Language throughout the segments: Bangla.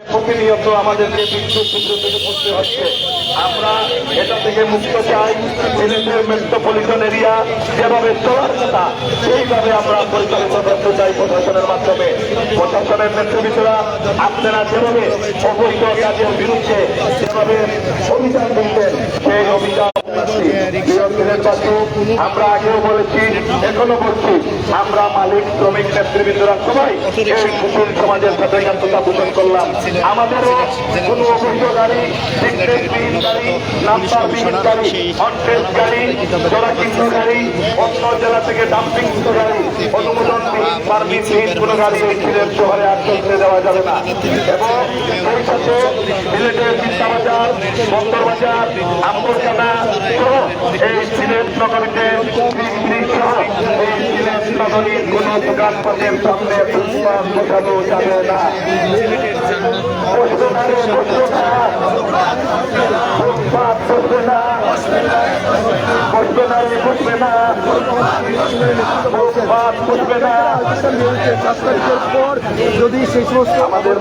প্রতিনিয়ত আমাদেরকে বিদ্যুৎ বিদ্যুৎ করতে হচ্ছে। আমরা এটা থেকে মুক্ত চাই সিলেটের মেট্রোপলিটন এরিয়া যেভাবে চলার কথা, সেইভাবে আমরা পরিচালিত করতে চাই প্রশাসনের মাধ্যমে। প্রশাসনের নেতৃত্বরা আপনারা যেভাবে অবৈধ কাজের বিরুদ্ধে যেভাবে অভিযান দিচ্ছেন সেই অভিযান আমরা আগেও বলেছি, এখনও বলছি, আমরা মালিক, শ্রমিক, নেতৃবৃন্দরা সবাই এই কুকুর সমাজের সাথে একাত্মতা পোষণ করলাম। আমাদেরও কোনো অবৈধ গাড়ি সিগনেটবিহীন গাড়ি নাম্বারবিহীন গাড়ি অনটেস গাড়ি, জোড়াচিহ্ন গাড়ি, অন্য জেলা থেকে ডাম্পিং গাড়ি অনুমোদনবিহীন পারমিটবিহীন কোনো গাড়ি এই সিলেট শহরে আর চলতে দেওয়া যাবে না। এবং সেই সাথে সিলেটের বিদ্যাবাজার বন্দরবাজার আম্বরখানা সহ কোনো দোকানপাটের সামনে ফুটপাত বসানো যদি সেই সমস্ত আমাদের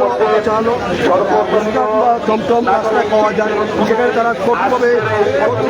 রাস্তায় পাওয়া যায় সেখানে তারা কঠোরভাবে কঠোর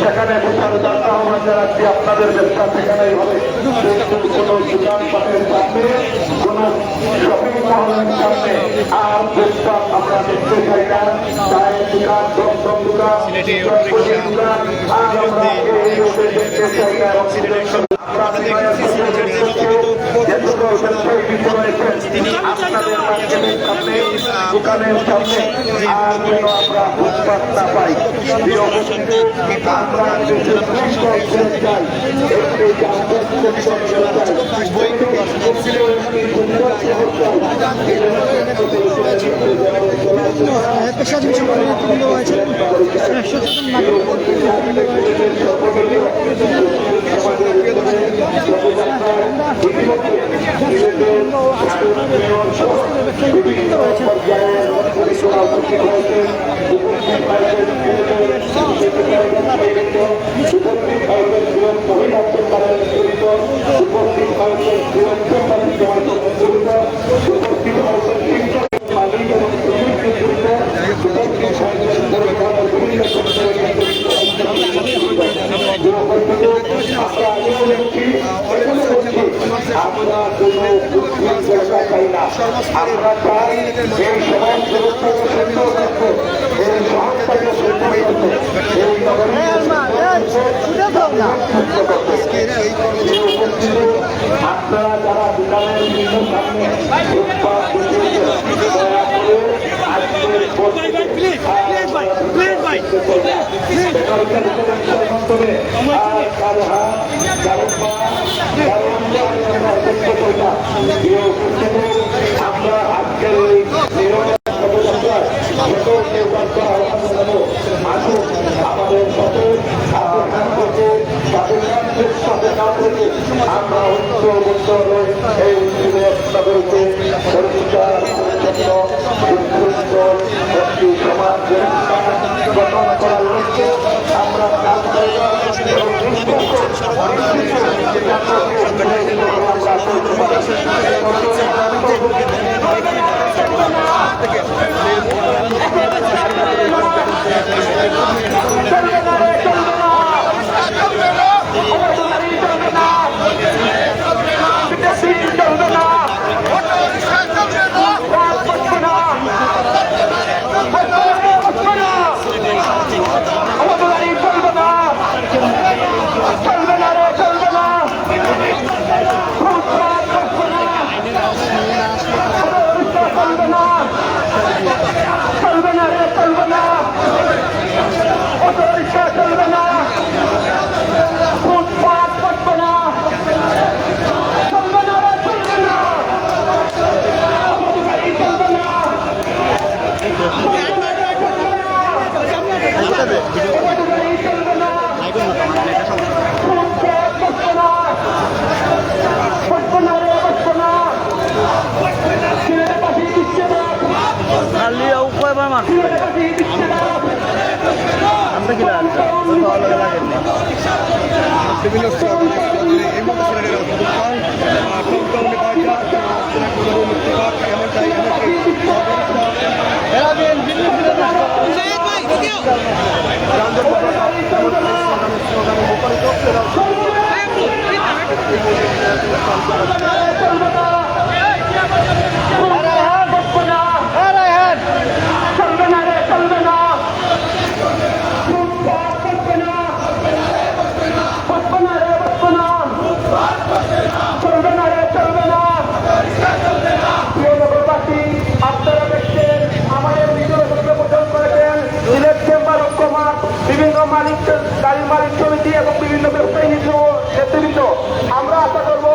সেখানে বিশাল যাত্রা আহ্বান জানাচ্ছি আপনাদের ব্যবসা সেখানেই হবে। কোনো দোকানপাটের সামনে কোনো শপিং মহলের সামনে আর ব্যবসা আমরা দেখতে চাই না। চায়ের দোকান দমদম দোকান দোকান আর আমরা এই রোডে দেখতে চাই না। আমরা যেটুকু ব্যবসায়ী বিষয় রয়েছেন আপনাদের মার্কেটের সামনে দোকানের সামনে আর যেন আমরা ফুটপাত না পাই আমরা দেশের করে চাই একটি নেতৃবৃন্দ রয়েছে এই সমাজটাকে সুন্দর করতে এই আপনারা যারা দোকানের বিভিন্ন সামনে আজকের অঙ্গ আমরা আজকের এই আমাদের রেখে তাদের সাথে কাজ রেখে আমরা নিশ্চিত চলবে না রে চলবে না ফুটপাত চলবে না চলবে না চলবে না রে বিভিন্ন এই মতো ছেলেরা বাজার মুক্তি পাক এমনটাই এমনটাই যানজট বাধা এমনটাই স্লোগানে স্লোগানে মুখরিত চলবে না রে চলবে না চলবে না চলবে না রে চলবে না চলবে না রে চলবে না প্রিয় নগরবাসী আপনারা দেখছেন আমাদের ভিডিও পোষণ করেছেন সিলেট চেম্বার অফ কমার্স বিভিন্ন মালিক গাড়ির মালিক সমিতি এবং বিভিন্ন ব্যবসায়ী নেতৃবৃন্দ আমরা আশা করব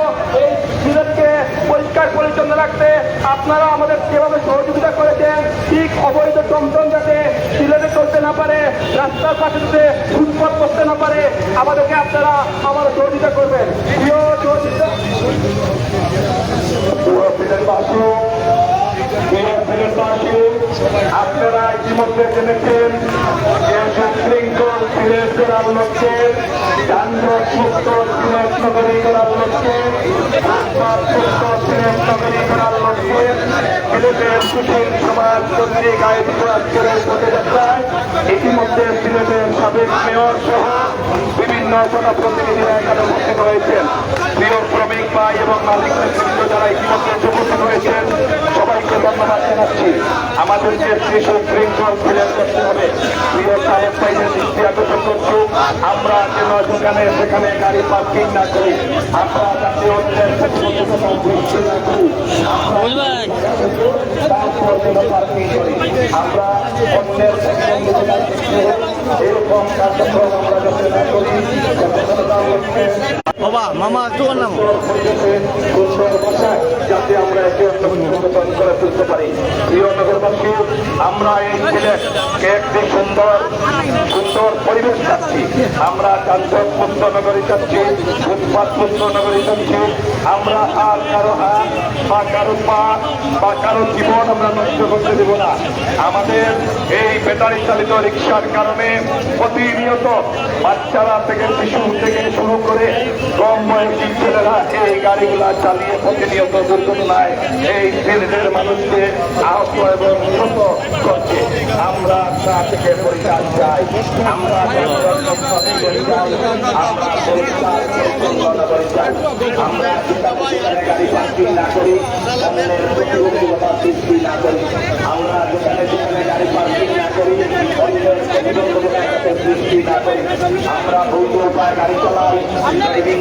এই সিলেটকে পরিষ্কার পরিচ্ছন্ন রাখতে আপনারা আমাদের যেভাবে সহযোগিতা করেছেন, ঠিক অবৈধ টমটম যাতে সিলেটে চলতে না পারে, রাস্তার পাশে যাতে ফুটপথ করতে না পারে, আমাদেরকে আপনারা আমার সহযোগিতা করবেন। প্রিয় আপনারা ইতিমধ্যে জেনেছেন যে সুশৃঙ্খল সিলেট করার লক্ষ্যে যানজট মুক্ত সিলেট নগরী করার লক্ষ্যে ফুটপাত মুক্ত সিলেট নগরী করার লক্ষ্যে সিলেটের সুশীল সমাজ সাবেক মেয়র সহ বিভিন্ন জনপ্রতিনিধিরা এখানে উপস্থিত হয়েছেন প্রিয় শ্রমিক ভাই এবং মালিক নেতৃত্ব যারা ইতিমধ্যে উপস্থিত হয়েছেন সবাইকে ধন্যবাদ জানাচ্ছি। আমাদেরকে শিশু শৃঙ্খল ফিরে করতে হবে প্রিয় সাহেব ভাইদের দৃষ্টি আকর্ষণ করছি। আমরা যেন যেখানে সেখানে গাড়ি পার্কিং না করি, আমরা যাতে অন্যের করি। আমরা অন্যের এরকম কার্যক্রম আমরা যাতে না করি বাবা, মামা তোর নাম যাতে আমরা তুলতে পারি। প্রিয় আমরা এই একটি সুন্দর সুন্দর পরিবেশ চাচ্ছি, আমরা যানজট মুক্ত নগরী চাচ্ছি ফুটপাত মুক্ত নগরী চাচ্ছি, আমরা আর কারও হাত বা কারও পা বা কারও জীবন আমরা নষ্ট করতে দেব না। আমাদের এই ব্যাটারি চালিত রিক্সার কারণে প্রতিনিয়ত বাচ্চারা থেকে শিশু থেকে শুরু করে কম বয়সী ছেলেরা এই গাড়িগুলা চালিয়ে প্রতিনিয়ত দুর্ঘটনায় এই ছেলেদের মানুষকে আহত এবং নিহত করছে। আমরা তা থেকে পরিত্রাণ চাই। আমরা আমরা আমরা গাড়ি পার্কিং না করি প্রতিবন্ধকতা সৃষ্টি না করি আমরা গাড়ি পার্কিং না করি অন্যের প্রতিবন্ধকতা সৃষ্টি না করি আমরা বৈধ উপায় গাড়ি চালাই ড্রাইভিং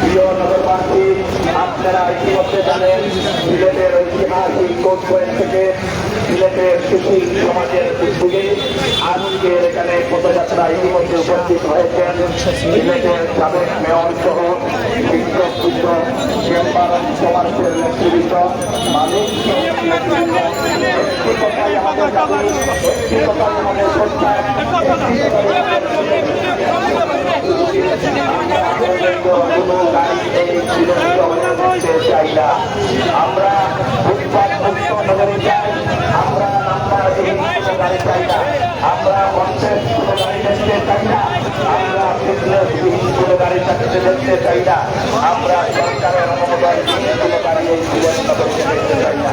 প্রিয় নগরবাসী, আপনারা ইতিমধ্যে জানেন সিলেটের ঐতিহাসিক কোর্ট পয়েন্ট থেকে সিলেটের সুশীল সমাজের উদ্যোগে আজকের এখানে পদযাত্রা ইতিমধ্যে উপস্থিত হয়েছেন। সিলেটের সাবেক মেয়র সহ শিক্ষক পুত্র চেম্বার সমাজের নেতৃত্ব প্রত্যাশা চাই না আমরা ফুটপাত মুক্ত নগরে চাই আমরা নাম্বারহীন কোনো গাড়ি চাই না আমরা কনসেপ্ট কোনো গাড়ি দেখতে চাই না আমরা ফিটনেসবিহীন কোনো গাড়ি চাকরিতে দেখতে চাই না আমরা সরকারের অনুমোদনহীন কোনো গাড়ি এই সিলেট নগরীতে দেখতে চাই না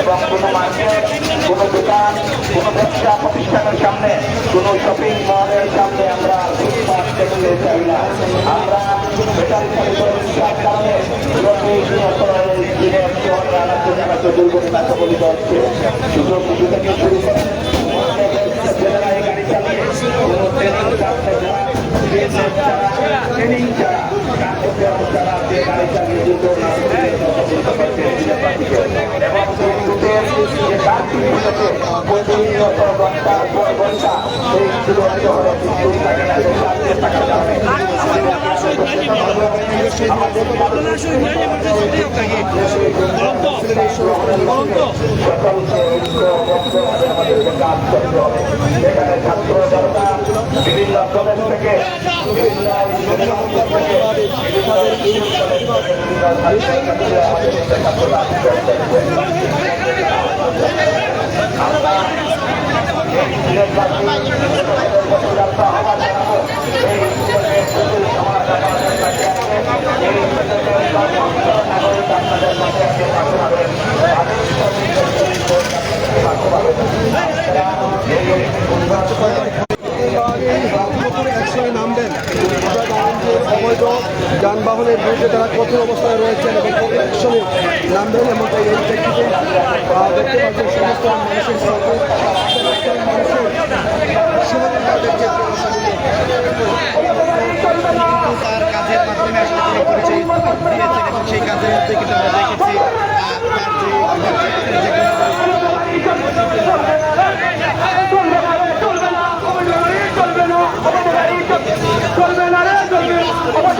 এবং কোনো মার্কেট কোনো দোকান কোনো ব্যবসা প্রতিষ্ঠানের সামনে কোনো শপিং মলের সামনে আমরা আমরা সুযোগ সুবিধা থেকে শুরু করে ট্রেনিং ক্লাসে যারা যে ট্রেনিং ছাড়া কার্যক্রম ছাড়া যে গাড়ি চালিয়ে যেত না এবং বিদ্যুতের যে তারগুলোকে প্রতিনিয়ত ঘণ্টার পর ঘণ্টা এই চূড়ান্ত হলো বিদ্যুৎ থাকে না থাকা যাবে এখানে ছাত্র জনতা বিভিন্ন কলেজ থেকে বিভিন্ন ইউনিভার্সিটি থেকে একসঙ্গে নামবেন অবৈধ যানবাহনের বিরুদ্ধে তারা কঠিন অবস্থায় রয়েছেন এবং কঠোর অ্যাকশনে নামবেন এবং এই প্রেক্ষিতে দেখতে পাচ্ছেন সমস্ত মানুষের সেই কাজের মধ্যে কিন্তু আমরা দেখেছি চলবে না রে চলবে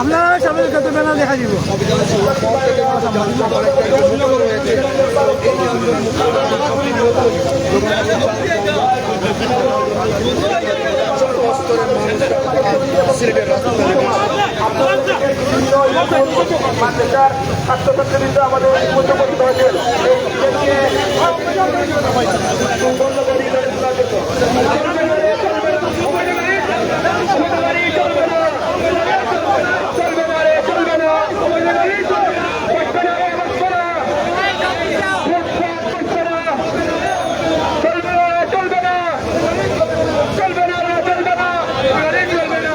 আপনারা সামনে কত বেলা দেখা দিব আমাদের উপস্থিত হয়েছেন এই ইভেন্টকে বন্ধকারী করে তোলার জন্য। চলবে না রে, চলবে না। বসবে না রে, বসবে না। বসবে না, বসবে না। চলবে না রে, চলবে না। চলবে না রে, চলবে না। গাড়ি চলবে না।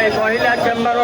এই মহিলা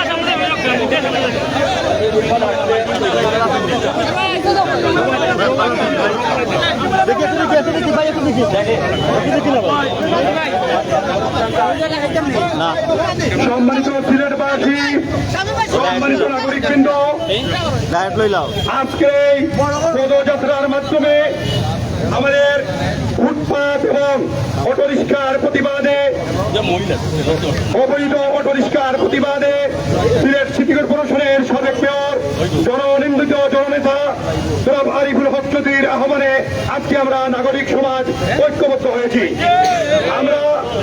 এরা একটু একটু একটু না। সম্মানিত সিলেটবাসী সম্মানিত নাগরিকবৃন্দ আজকে পদযাত্রার মাধ্যমে আমাদের ফুটপাত এবং অটোরিক্সার প্রতিবাদে অবৈধ অটোরিক্সার প্রতিবাদে সিলেট সিটি কর্পোরেশনের সাবেক মেয়র জননিন্দিত জননেতা জনাব আরিফুল হক চৌধুরীর আহ্বানে আজকে আমরা নাগরিক সমাজ ঐক্যবদ্ধ হয়েছি। আমরা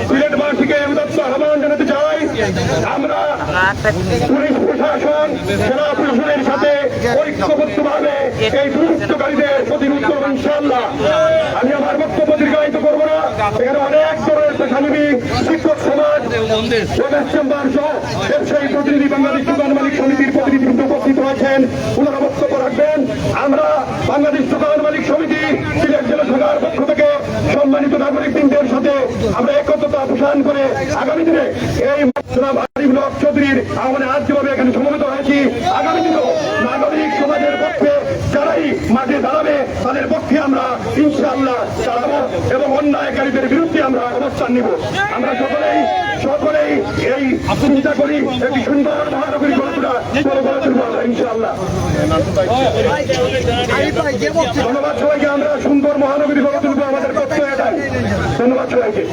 সিলেটবাসীকে উদাত্ত আহ্বান জানাতে চাই। আমরা পুলিশ প্রশাসন সেনা প্রশাসনের সাথে এই আমি আমার বক্তব্য করব এখানে সমাজ প্রতিনিধি উপস্থিত আমরা সমিতি পক্ষ থেকে সম্মানিত সাথে আমরা একত্রতা পোষণ করে আগামী দিনে এই চৌধুরীর আমাদের আজ যেভাবে এখানে সমবেত হয়েছি আগামী দিনেও নাগরিক সমাজের পক্ষে যারাই মাঠে দাঁড়াবে তাদের পক্ষে আমরা, ইনশাআল্লাহ দাঁড়াবো এবং অন্যায়কারীদের বিরুদ্ধে আমরা অবস্থান নিব। আমরা সকলেই সকলেই এই চিন্তা করি, একটি সুন্দর মহানগরী গড়ে তোলা গড়ে গড়ে ইনশাআল্লাহ। ধন্যবাদ সবাইকে, আমরা সুন্দর মহানগরী গড়ে তুলবো, আমাদের প্রত্যয় এটাই। ধন্যবাদ সবাইকে।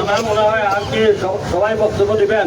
আমার মনে হয় আর কি সবাই বক্তব্য দিবেন?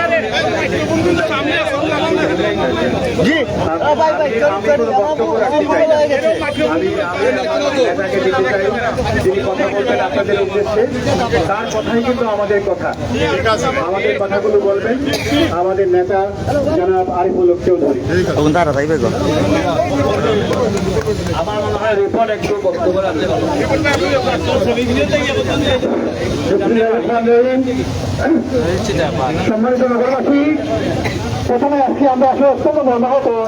যিনি কথা বলবেন আপনাদের উদ্দেশ্যে তার কথাই কিন্তু আমাদের কথা। আমাদের কথাগুলো বলবেন আমাদের নেতা জনাব আরিফুল চৌধুরী আমার মনে হয় রিপোর্ট একটু বক্তব্য সম্মানিত আজকে আমরা আসলে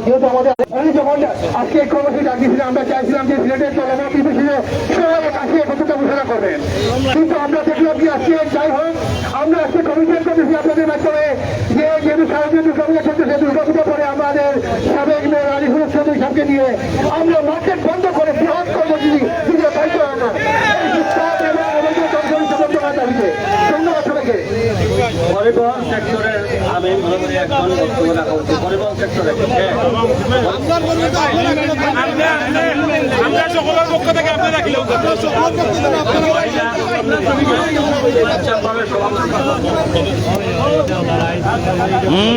যেহেতু আমাদের আজকে এই কর্মসূচি আমরা চাইছিলাম যে সিলেটের ঘোষণা করবেন। কিন্তু আমরা দেখলাম কি আজকে যাই হোক, আমরা আজকে কমিশন করেছি আপনাদের মাধ্যমে যে যেহেতু সারাদিন দুর্গাপূজা চলতেছে দুর্গাপূজা পরে আমাদের সাবেক মেয়র আলিফুল নিয়ে আমরা মার্কেট বন্ধ করে বৃহৎ কর্মসূচি দিতে বাধ্য হলাম এই শিক্ষক এবং আমাদের কর্মসূচি সমর্থনের দাবিতে ধন্যবাদ সবাইকে পরিবহন সেক্টরের আমি মনে করি একজন বক্তব্য রাখা উচিত। পরিবহন সেক্টরে আমরা সকলের পক্ষ থেকে আপনি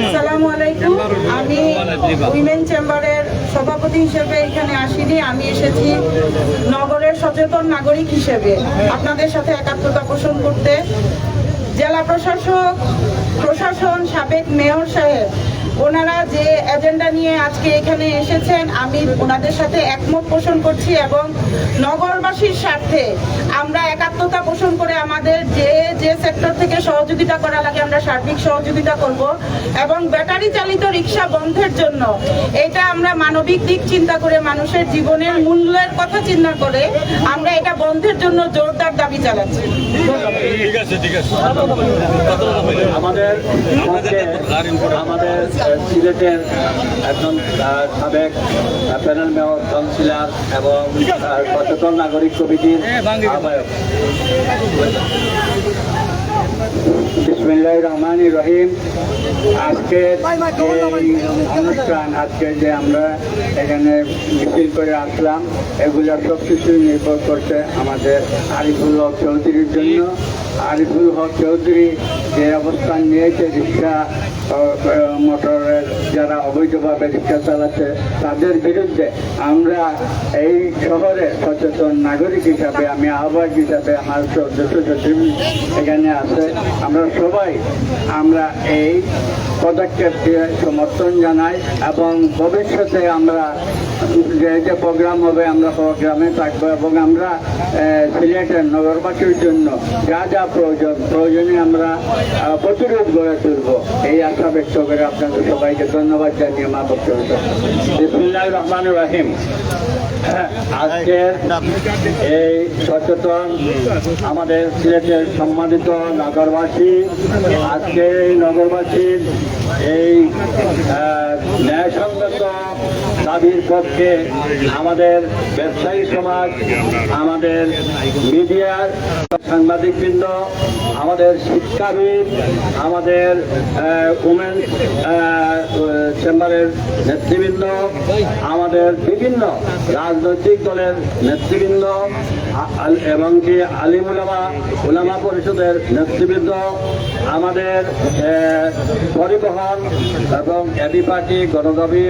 আসসালামু আলাইকুম। আমি উইমেন চেম্বারের সভাপতি হিসেবে এখানে আসিনি। আমি এসেছি নগরের সচেতন নাগরিক হিসেবে। আপনাদের সাথে একাত্মতা পোষণ করতে জেলা প্রশাসক প্রশাসন সাবেক মেয়র সাহেব ওনারা যে এজেন্ডা নিয়ে আজকে এখানে এসেছেন আমি ওনাদের সাথে একমত পোষণ করছি এবং নগরবাসীর স্বার্থে আমরা একাত্মতা পোষণ করে আমাদের যে যে সেক্টর থেকে সহযোগিতা করা লাগে আমরা সার্বিক সহযোগিতা করব এবং ব্যাটারি চালিত রিক্সা বন্ধের জন্য এটা আমরা মানবিক দিক চিন্তা করে মানুষের জীবনের মূল্যের কথা চিন্তা করে আমরা এটা বন্ধের জন্য জোরদার দাবি চালাচ্ছি। ঠিক আছে ঠিক আছে। আমাদের আমাদের সিলেটের একজন সাবেক প্যানেল মেয়র, কাউন্সিলর এবং সচেতন নাগরিক কমিটির আহ্বায়ক। বিসমিল্লাহ রহমান রহিম। আজকে অনুষ্ঠান, আজকে যে আমরা এখানে মিছিল করে আসলাম, এগুলো সব কিছু নির্ভর করছে আমাদের আরিফুল হক চৌধুরীর জন্য। আরিফুল হক চৌধুরী যে অবস্থান নিয়েছে, রিক্সা মোটরের যারা অবৈধভাবে রিক্সা চালাচ্ছে, তাদের বিরুদ্ধে আমরা এই শহরে সচেতন নাগরিক হিসাবে, আমি আহ্বায়ক হিসাবে আমার সদস্য সচিব এখানে আছে। আমরা সবাই আমরা এই পদক্ষেপকে সমর্থন জানাই এবং ভবিষ্যতে আমরা যে যে প্রোগ্রাম হবে, আমরা প্রোগ্রামে থাকব এবং আমরা সিলেটের নগরবাসীর জন্য যা যা প্রয়োজন, প্রয়োজনে আমরা প্রতিরোধ গড়ে তুলব। এই আশা ব্যক্ত করে আপনাদের সবাইকে ধন্যবাদ জানিয়ে মা বক্তব্য। বিসমুল্লাহ রহমান রাহিম আজকের এই সচেতন আমাদের সিলেটের সম্মানিত নগরবাসী, আজকে এই নগরবাসীর এই ন্যায়সঙ্গত দাবির পক্ষে আমাদের ব্যবসায়ী সমাজ, আমাদের মিডিয়ার সাংবাদিকবৃন্দ, আমাদের শিক্ষাবিদ, আমাদের উমেন চেম্বারের নেতৃবৃন্দ, আমাদের বিভিন্ন রাজনৈতিক দলের নেতৃবৃন্দ এবং কি আলিম উলামা পরিষদের নেতৃবৃন্দ, আমাদের পরিবহন এবং এবি পার্টি, গণদাবি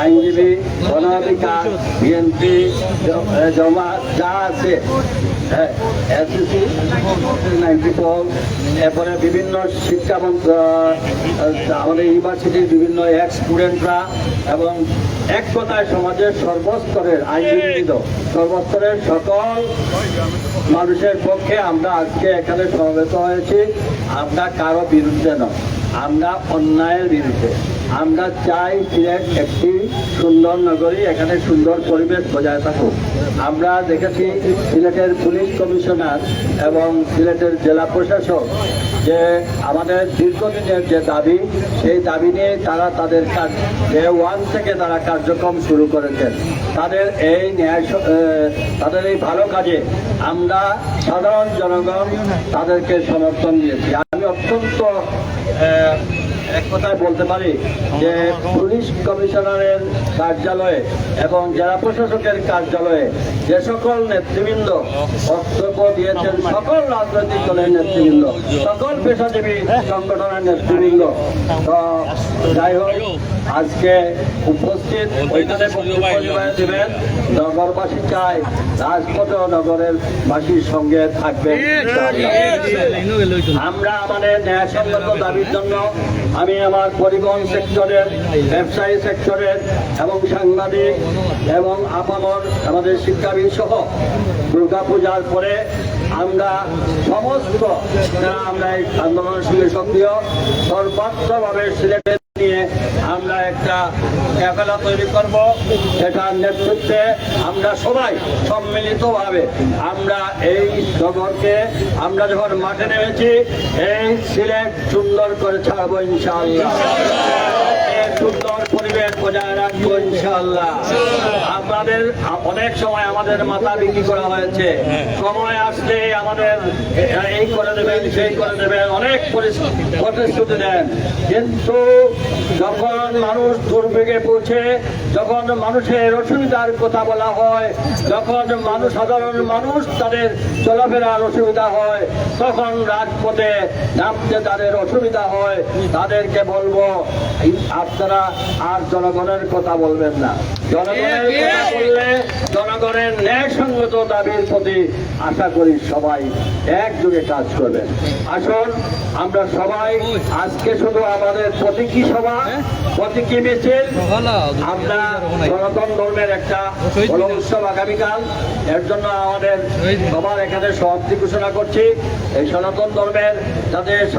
আইনজীবী গণঅধিকার বিএনপি জমা যা আছে এরপরে বিভিন্ন শিক্ষা আমাদের ইউনিভার্সিটির বিভিন্ন এক্স স্টুডেন্টরা এবং এক কথায় সমাজের সর্বস্তরের আইনজীবীবৃন্দ। সর্বস্তরের সকল মানুষের পক্ষে আমরা আজকে এখানে সমবেত হয়েছি। আমরা কারও বিরুদ্ধে নয়। আমরা অন্যায়ের বিরুদ্ধে। আমরা চাই সিলেট একটি সুন্দর নগরী, এখানে সুন্দর পরিবেশ বজায় থাকুক। আমরা দেখেছি সিলেটের পুলিশ কমিশনার এবং সিলেটের জেলা প্রশাসক যে আমাদের দীর্ঘদিনের যে দাবি, সেই দাবি নিয়ে তারা তাদের কাজ ডে ওয়ান থেকে তারা কার্যক্রম শুরু করেছেন। তাদের এই ন্যায় তাদের এই ভালো কাজে আমরা সাধারণ জনগণ তাদেরকে সমর্থন দিয়েছি। অত্যন্ত এক কথায় বলতে পারি যে পুলিশ কমিশনারের কার্যালয়ে এবং জেলা প্রশাসকের কার্যালয়ে যে সকল নেতৃবৃন্দ বক্তব্য দিয়েছেন, সকল রাজনৈতিক দলের নেতৃবৃন্দ, সকল পেশাজীবী সংগঠনের নেতৃবৃন্দ, তো যাই হোক, আজকে উপস্থিত ওইখানে দিবেন। নগরবাসী চায় রাজপথ নগরের বাসীর সঙ্গে থাকবেন। আমরা আমাদের ন্যায়সঙ্গত দাবির জন্য আমি আমার পরিবহন সেক্টরের, ব্যবসায়ী সেক্টরের এবং সাংবাদিক এবং আপামর, আমাদের শিক্ষাবিদ সহ দুর্গাপূজার পরে আমরা সমস্ত, যারা আমরা এই আন্দোলনের সঙ্গে সক্রিয়, সর্বাত্মকভাবে সিলেটে নিয়ে আমরা একটা ক্যাফেলা তৈরি করব। এটার নেতৃত্বে আমরা সবাই সম্মিলিতভাবে আমরা এই নগরকে আমরা যখন মাঠে নেমেছি, এই সিলেট সুন্দর করে ছাড়বো ইনশাআল্লাহ। সুন্দর পরিবেশ বজায় রাখব ইনশাআল্লাহ। আপনাদের অনেক সময় আমাদের মাথা বিক্রি করা হয়েছে। সময় আসলে আমাদের এই করে দেবেন সেই করে দেবেন অনেক প্রতিশ্রুতি দেন। কিন্তু যখন মানুষ দুর্ভোগে পৌঁছে যখন মানুষের অসুবিধার কথা বলা হয় যখন মানুষ সাধারণ মানুষ তাদের চলাফেরার অসুবিধা হয় তখন রাজপথে নামতে তাদের অসুবিধা হয়। তাদেরকে বলব আপনারা আর জনগণের কথা বলবেন না। জনগণের কথা বললে জনগণের ন্যায়সঙ্গত দাবির প্রতি আশা করি সবাই একযোগে কাজ করবেন। আসুন আমরা সবাই আজকে শুধু আমাদের প্রতীকী সভা প্রতীকী মিছিল। আমরা সনাতন ধর্মের একটা বড় উৎসব আগামীকাল। এর জন্য আমাদের সবার এখানে সমাপ্তি ঘোষণা করছি। এই সনাতন ধর্মের যাতে